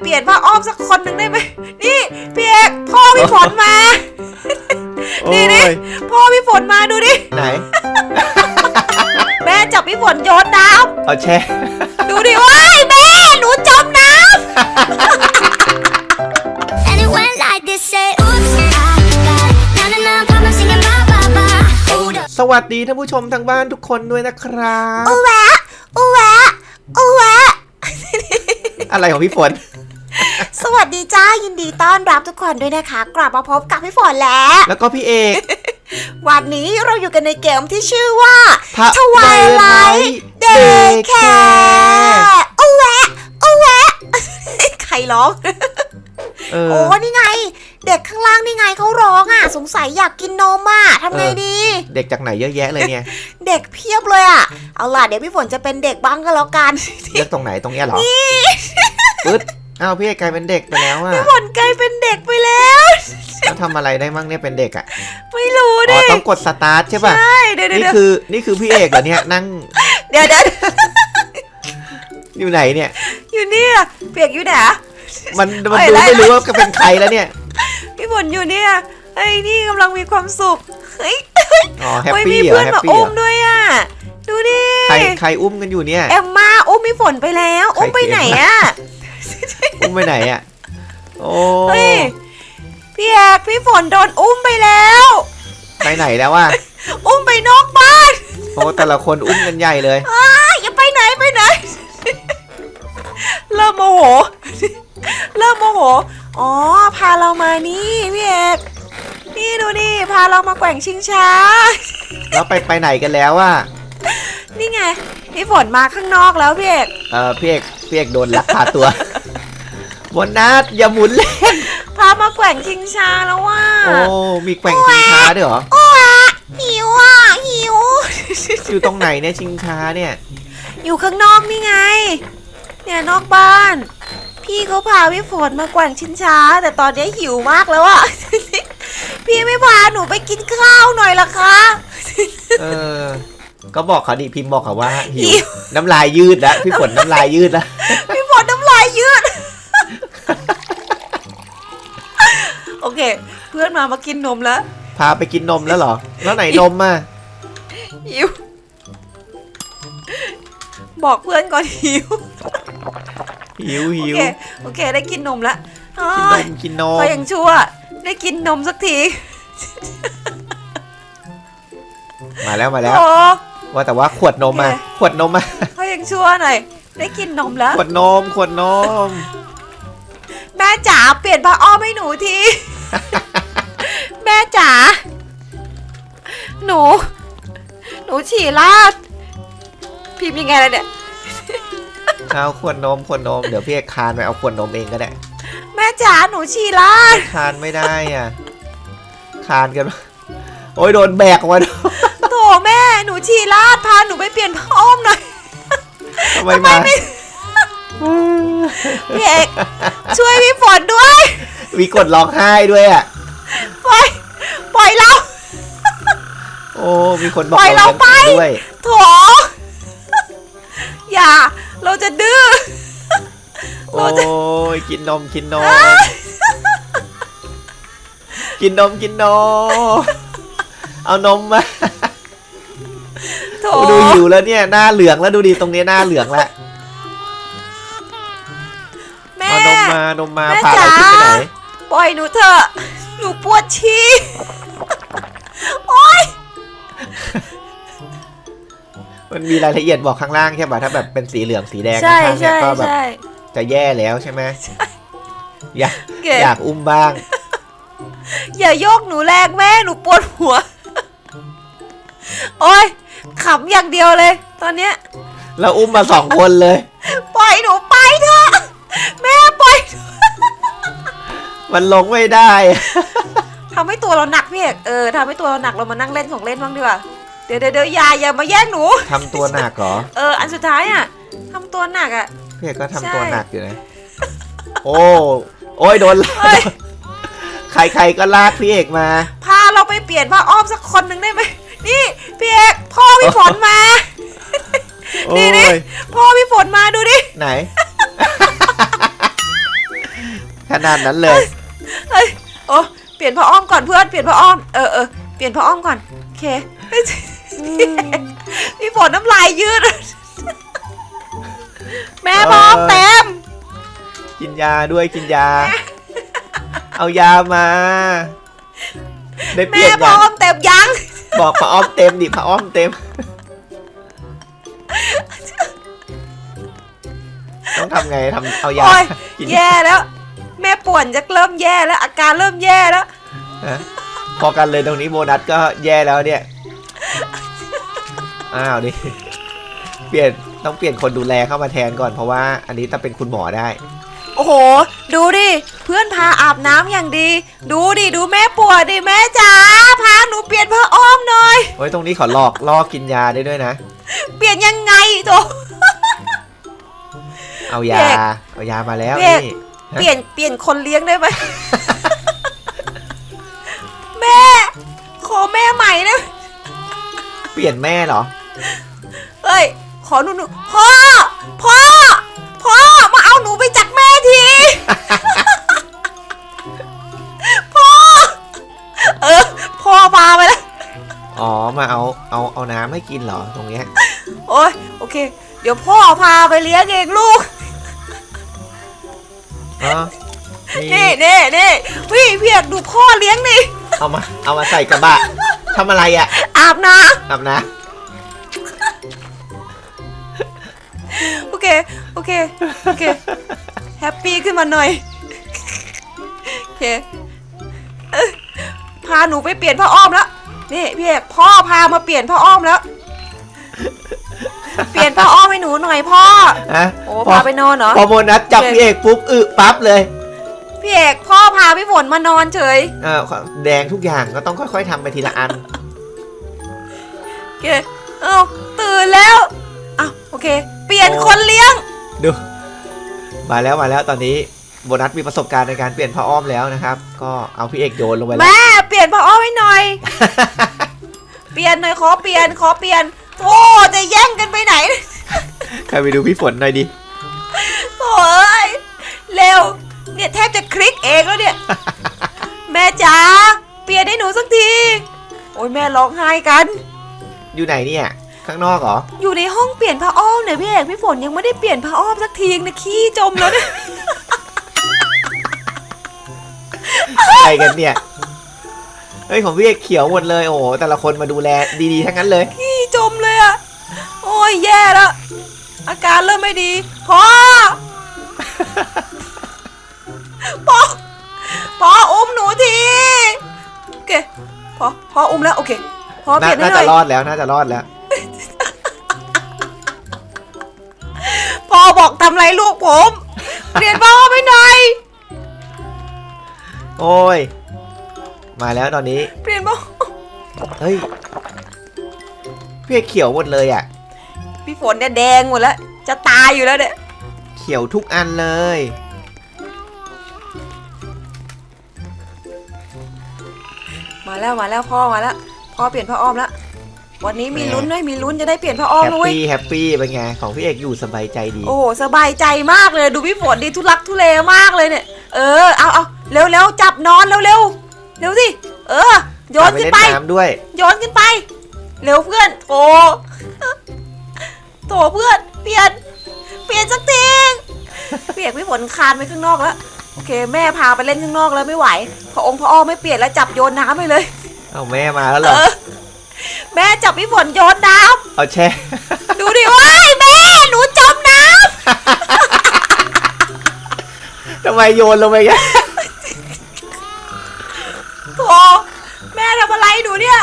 เปลี่ยนผ้าอ้อมสักคนหนึ่งได้ไหมนี่พี่เอกพ่อพี่ฝนมา โอ้นี่นี่ ยพ่อพี่ฝนมาดูดิ ไหน แม่จับพี่ฝนโยนน้เอาแช่ำดูดิว้ายแม่ หนูจมน้ And it went like this, say, oops, I got it. Na na na, pop, I'm singing ba ba ba. Hold up. สวัสดีท่านผู้ชมทางบ้านทุกคนด้วยนะครับำอูแวะอูแวะอูแวะอะไรของพี่ฝน สวัสดีจ้ายินดีต้อนรับทุกคนด้วยนะคะ กลับมาพบกับพี่ฝนแล้ว แล้วก็พี่เอกวันนี้เราอยู่กันในเกมที่ชื่อว่า Twilight Twilight Daycare Daycare อูแวะอูแวะใครร้องเอโอ้อนี่ไง เด็กข้างล่างนี่ไงเขาร้องอะ สงสัยอยากกินนมอะทำไงเออดี เด็กจากไหนเยอะแยะเลยเนี่ย เด็กเพียบเลยอะ เอาล่ะเดี๋ยวพี่ฝนจะเป็นเด็กบ้างก็แล้วกันเลือกตรงไหนตรงเนี้ยเหรอปึ๊ด อ้าวพี่เอกกลายเป็นเด็กไปแล้วอะฝนกลายเป็นเด็กไปแล้วแล้วทำอะไรได้มั่งเนี่ยเป็นเด็กอะไม่รู้อ๋ดิอต้องกดสตาร์ทใช่ป่ะใช่เดี๋ยวเดี๋ยวนี่เดี๋ยวคือนี่คือพี่เอกเหรอเนี่ยนั่งเดี๋ยวเดี๋ยวอยู่ไหนเนี่ย อยู่เนี่ยเปียกอยู่ไหนอะมันมันเอ้ยดูไล่ไม่รู้ว่าเป็นใครแล้วเนี่ยพี่ฝนอยู่เนี่ยไอ้ยนี่กำลังมีความสุขเฮ้ยอ๋อแฮปเฮ้ยปี้มีเหรอเพื่อนแฮปมาปี้อุ้เหรมอด้วยอะดูดิใครใครอุ้มกันอยู่เนี่ยแอมมาอุ้มพี่ฝนไปแล้วใครอุ้มไปไหนคืออะ อุ้มไปไหนอะโอ้เฮ้ยพี่แอกพี่ฝนโดนอุ้มไปแล้ว ไปไหนแล้วอะอุ้มไปนอกบ้านโอ้แต่ละคนอุ้มกันใหญ่เลย อ้ายอย่าไปไหนไปไหน เริ่มโมโห เริ่มโมโห อ๋อ พาเรามานี่พี่เอกนี่ดูนี่ พาเรามาแกว่งชิงช้า แล้วไปไปไหนกันแล้วอะนี่ไง พี่ฝนมาข้างนอกแล้วพี่เอก เออพี่เอกพี่เอกโดนลักพาตัว บนนัดอย่าหมุนเล่นพามาแกว่งชิงช้าแล้วว่าโอ้มีแกว่งชิงช้าด้วยเหรอโอ้ยหิวอะหิวอยู่ตรงไหนเนี่ยชิงช้าเนี่ย อยู่ข้างนอกนี่ไง เนี่ยนอกบ้าน พี่เขาพาพี่ฝนมาแกว่งชิงช้า แต่ตอนนี้หิวมากแล้วอะพี่ไม่พาหนูไปกินข้าวหน่อยล่ะคะเออก็บอกเขาดิพิมพ์บอกเขาว่าหิหิววน้ำลายยืดแล้วพี่ฝนน้ำลายยืดแล้ว เคเพื่อนมามากินนมแล้วพาไปกินนมแล้วเหรอ แล้วไหนนมอะหิว บอกเพื่อนก่อนหิวหิวโอหิวเคโอเค ได้กินนมแล้วอ้กินานยมกินนมก็ยังชั่ว ได้กินนมสักทีมาแล้วมาแล้ว โอ้ ว่าแต่ว่าขวดนมอะโอเค ขวดนมอะก็ยังชั่วหน่อยได้กินนมแล้ว ขวดนมขวดนมแม่จ๋าเปลี่ยนผ้าอ้อมให้หนูที แม่จ๋า หนู หนูฉี่ราด พิมพ์ยังไงล่ะเนี่ย เอาขวดนมขวดนม เดี๋ยวพี่เอกคานไปเอาขวดนมเองก็ได้ แม่จ๋า หนูฉี่ราด คานไม่ได้อะ คานกัน โอ้ยโดนแบกออกมาด้วยโถแม่ หนูฉี่ราด พาหนูไปเปลี่ยนผ้าอ้อมหน่อย ทำไมมาพี่เอกช่วยพี่ฝนด้วย มีกดร้องไห้ด้วยอะ ปล่อย ปล่อยเรา โอ้ มีคนบอกปล่อยเราไป ด้วย โถอย่า เราจะดื้อ โอ้ยกินนมกินนม กินนมกินนม เอานมมา โถดูหิวแล้วเนี่ยหน้าเหลืองแล้วดูดิตรงนี้หน้าเหลืองแล้วแม่ เอานมมานมมาแม่พาเราขึ้นไปไหนจ๋าป ล่อยหนูเถอะ หนูปวดฉี่โอ๊ย มันมีรายละเอียดบอกข้างล่างใช่ป่ะถ้าแบบเป็นสีเหลืองสีแดงใช่ข้างๆเนี่ยใช่ก็แบบใช่ จะแย่แล้วใช่ไหมอยากเก๋อยากอุ้มบ้าง อย่าโยกหนูแรงแม่หนูปวดหัว โอ๊ยขำอย่างเดียวเลย ตอนเนี้ย แล้วอุ้มมาสองคนเลย ปล่อยหนูไปเถอะ แม่ปล่อย มันลงไม่ได้ ทำให้ตัวเราหนักพี่เอกเออทำให้ตัวเราหนักเรามานั่งเล่นของเล่นบ้างดีกว่าเดี๋ยวเดี๋ยวเดี๋ยวอย่าอย่ามาแย่งหนู ทำตัวหนักเหรอเอออันสุดท้ายอะทำตัวหนักอะ พี่เอกก็ทำใช่ตัวหนักอยู่นะ โอ้ โอ้ยโดนลากเฮ้ยใครๆก็ลากพี่เอกมา พาเราไปเปลี่ยนผ้าอ้อมสักคนหนึ่งได้ไหมนี่พี่เอกพ่อพี่ฝนมา โอ้นี่นี่ยพ่อพี่ฝนมาดูดิ ไหน ขนาดนั้นเลย เฮ้ยโอ้เปลี่ยนผ้าอ้อมก่อนเพื่อนเปลี่ยนผ้าอ้อมเออเออเปลี่ยนผ้าอ้อมก่อนโอเคเฮ้ยพี่ฝนน้ำลายยืด แม่พร้อมเออเต็ม กินยาด้วยกินยา เอายามาได้เปแม่ลี่ยนพร้ยัองมเต็มยัง บอกพระอ้อมเต็มดิพระอ้อมเต็ม ต้องทำไงทำเอายาโอ้ยกินแย่แล้ว แม่ป่วนจะเริ่มแย่แล้ว อาการเริ่มแย่แล้วฮะพอกันเลยตรงนี้โบนัสก็แย่แล้วเนี่ย อ้าวนี่ เปลี่ยนต้องเปลี่ยนคนดูแลเข้ามาแทนก่อนเพราะว่าอันนี้ถ้าเป็นคุณหมอได้ โอ้โห ดูดิ เพื่อนพาอาบน้ำอย่างดี ดูดิดูแม่ปวดดิแม่จ๋าพาหนูเปลี่ยนผ้าอ้อมหน่อย โอ้ยตรงนี้ขอลอกลอกกินยาได้ด้วยนะ เปลี่ยนยังไงโตเอายาพี่เอกเอายามาแล้วพี่เอกนี่ เปลี่ยนเปลี่ยนคนเลี้ยงได้ไหม แม่ ขอแม่ใหม่นะเปลี่ยนแม่เหรอเฮ้ย ขอหนูหนูพ่อ พ่อ พ่อ มาเอาหนูไปจากแม่ที พ่อ เออ พ่อพาไปแล้ว อ๋อ มาเอา เอา เอาน้ำให้กินเหรอ ตรงเนี้ย โอ้ยโอเค เดี๋ยวพ่อพาไปเลี้ยงเองลูก อ๋อมีนี่นี่นี่พี่พี่อยากดูพ่อเลี้ยงนี่เอามา เอามาใส่กระบะทำอะไรอะอาบน้อาบน้ำโอเค โอเค โอเค แฮปปี้ขึ้นมาหน่อย โอเคเอ้ยพาหนูไปเปลี่ยนผ้าอ้อมแล้ว นี่พี่เอกพ่อพามาเปลี่ยนผ้าอ้อมแล้ว เปลี่ยนผ้าอ้อมให้หนูหน่อยพ่อำฮะโอ้พอพาไปนอนเหรอ พอโบนัสจับโอเคพี่เอกปุ๊บอึปั๊บเลยพี่เอกพ่อพาพี่ฝนมานอนเฉยเออแดงทุกอย่างก็ต้องค่อย ๆทำไปทีละอันโอเคเอ้าตื่นแล้วอ้าวโอเค เปลี่ยนโอ้คนเลี้ยง ดู มาแล้วมาแล้วตอนนี้โบนัสมีประสบการณ์ในการเปลี่ยนผ้าอ้อมแล้วนะครับ ก็เอาพี่เอกโยนลงไปแล้ว แม่เปลี่ยนผ้าอ้อมให้หน่อย เปลี่ยนหน่อยขอเปลี่ยนขอเปลี่ยน โอ้จะแย่งกันไปไหนใครไปดูพี่ฝนหน่อยดิโอ้ยเร็ว เนี่ยแทบจะคลิกเองแล้วเนี่ย แม่จ๋าเปลี่ยนให้หนูสักที โอ้ยแม่ร้องไห้กัน อยู่ไหนเนี่ย ข้างนอกเหรอ อยู่ในห้องเปลี่ยนผ้าอ้อมเนี่ยพี่เอกพี่ฝนยังไม่ได้เปลี่ยนผ้าอ้อมสักทีนะขี้จมแล้วเนี่ยอะไรกันเนี่ย เฮ้ยของพี่เอกเขียวหมดเลย โอ้โหแต่ละคนมาดูแลดีๆ ทั้งนั้นเลยขี้ ยแย่แล้ว อาการเริ่มไม่ดีพ่อพ่อพ่ออุ้มหนูทีโอเคพ่อพ่ออุ้มแล้วโอเคพ่อเปน่าลี่ยนให้น่าหน่อยจะรอดแล้วน่าจะรอดแล้ว พ่อบอกทำไรลูกผม เปลี่ยนพ่อไปหน่อย โอ้ย มาแล้วตอนนี้ เปลี่ยนพ่อเฮ้ยพี่เอกเขียวหมดเลยอะ พี่ฝนเนี่ยแดงหมดแล้ว จะตายอยู่แล้วเนี่ย เขียวทุกอันเลย มาแล้วมาแล้วพ่อมาแล้วพ่อเปลี่ยนผ้าอ้อมแล้ว วันนี้มีลุ้นด้วยมีลุ้นจะได้เปลี่ยนผ้าอ้อมแฮปด้วยปี้แฮปปี้เป็นไงของพี่เอกอยู่สบายใจดี โอ้โหสบายใจมากเลยดูพี่ฝนดีทุลักทุเลมากเลยเนี่ย เออเอาเอาเร็วเร็วจับนอนเร็วเร็วเร็วสิเออโยนไปขึ้นเล่นไปน้ำด้วย โยนขึ้นไป เร็วเพื่อนโถโถเพื่อน เปลี่ยน เปลี่ยนสักทีเปียกพี่ฝนคานไปข้างนอกแล้ว โอเค แม่พาไปเล่นข้างนอกแล้วไม่ไหวพระองค์พระอ้อไม่เปลี่ยนแล้วจับโยนน้ำไปเลย เอาแม่มาแล้วเหรอ แม่จับพี่ฝนโยนน้ำเอาแช่ ดูดิว้ายแม่ หนูจมน้ำทำไมโยนลงไปแกันำโถแม่ทำอะไรหนูเนี่ย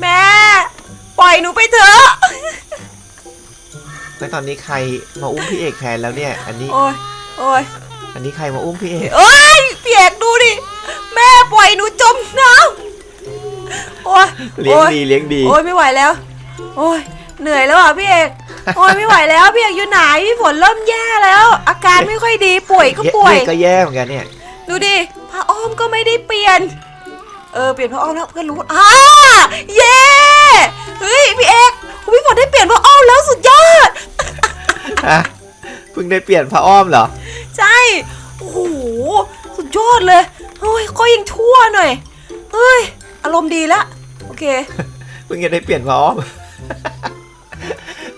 แม่ ปล่อยหนูไปเถอะ แล้วตอนนี้ใครมาอุ้มพี่เอกแทนแล้วเนี่ย อันนี้ โอ้ยโอ้ยอันนี้ใครมาอุ้มพี่เอกเอ้ยเปียกดูดิ แม่ปล่อยหนูจมน้ำโอ้ยเลี้ยงโอ้ยดีเลี้ยงดี โอ้ยไม่ไหวแล้ว โอ้ยเหนื่อยแล้วอะพี่เอก โอ้ยไม่ไหวแล้วพี่เอกอยู่ไหนพี่ฝนเริ่มแย่แล้ว อาการไม่ค่อยดีป่วยก็ป่วยเก็แย่เหมือนกันเนี่ย ดูดิผ้าอ้อมก็ไม่ได้เปลี่ยน เออเปลี่ยนผ้าอ้อมแล้วเพื่อนรู้อ่าเย้เฮ้ยพี่เอกพี่ฝนได้เปลี่ยนผ้าอ้อมแล้วสุดยอด ฮะเพิ่งได้เปลี่ยนผ้าอ้อมเหรอ ใช่ โอ้โห สุดยอดเลยเฮ้ยก็ยังชั่วหน่อย เฮ้ย อารมณ์ดีแล้วโอเค เพิ่งจะได้เปลี่ยนผ้าอ้อม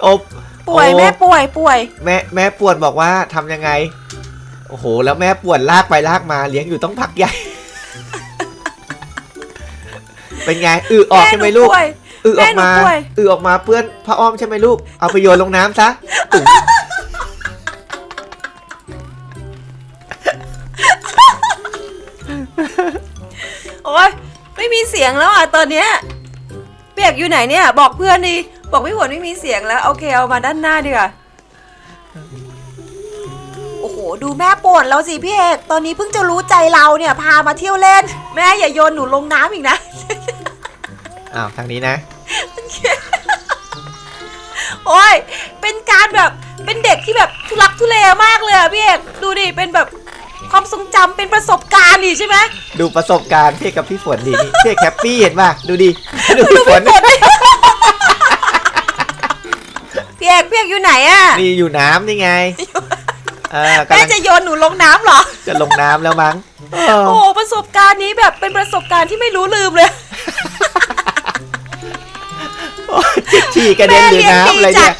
โอบป่วยโอ้แม่ป่วยป่วย แม่แม่ปวดบอกว่าทำยังไง โอ้โห แล้วแม่ปวดลากไปลากมาเลี้ยงอยู่ต้องพักใหญ่ เป็นไงอือออกใช่ไหมลูก แป่วย อือออกมาแม่หนูป่วย อือออกมาเปื้อนผ้าอ้อมใช่ไหมลูก เอาไปโยนลงน้ำซะตุ่มโอ้ยไม่มีเสียงแล้วอะตอนเนี้ยเปียกอยู่ไหนเนี่ย บอกเพื่อนดิบอกพี่ฝนไม่มีเสียงแล้วโอเคเอามาด้านหน้าดีกว่าโอ้โหดูแม่ป่วนแล้วสิพี่เอกตอนนี้เพิ่งจะรู้ใจเราเนี่ยพามาเที่ยวเล่น แม่อย่าโยนหนูลงน้ำอีกนะ อ้าวทางนี้นะโอ้ย เป็นการแบบ เป็นเด็กที่แบบทุลักทุเลมากเลยอะพี่เอกดูดิ เป็นแบบความทรงจำเป็นประสบการณ์นี่ใช่ไหมดูประสบการณ์พี่กับพี่ฝนดีนี่พี่แคปปี้เห็นป่ะดูดิดูพี่ฝนพี่เอกพี่เอกอยู่ไหนอะนี่อยู่น้ำนี่ไงเออกำแม่ลังจะโยนหนูลงน้ำเหรอ จะลงน้ำแล้วมั้งเออโอ้โหประสบการณ์นี้แบบเป็นประสบการณ์ที่ไม่รู้ลืมเลยโอ้ยจิก ฉี่กระเด็นหรือน้ำอะไรเนี่ย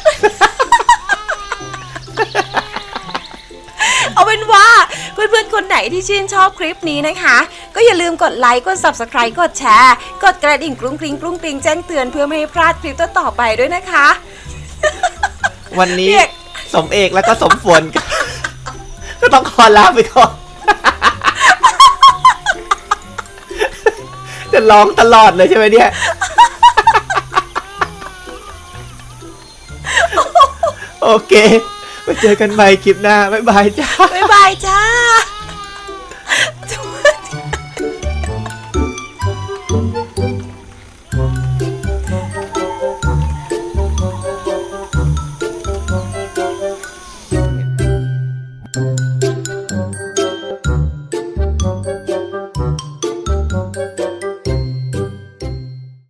เอาเป็นว่าเพื่อนๆ คนไหนที่ชื่นชอบคลิปนี้นะคะ ก็อย่าลืมกดไลค์กด subscribe กดแชร์ กดกระดิ่งกรุ้งกริ้งกรุ้งกริ้งแจ้งเตือนเพื่อไม่ให้พลาดคลิปต่อๆไปด้วยนะคะ วันนี้เรียกสมเอกแล้วก็สมฝน ก็ต้องขอลาไปก่อนจะร้องตลอดเลยใช่ไหมเนี่ย โอเคไว้เจอกันใหม่คลิปหน้าบ๊ายบายจ้า บ๊ายบายจ้า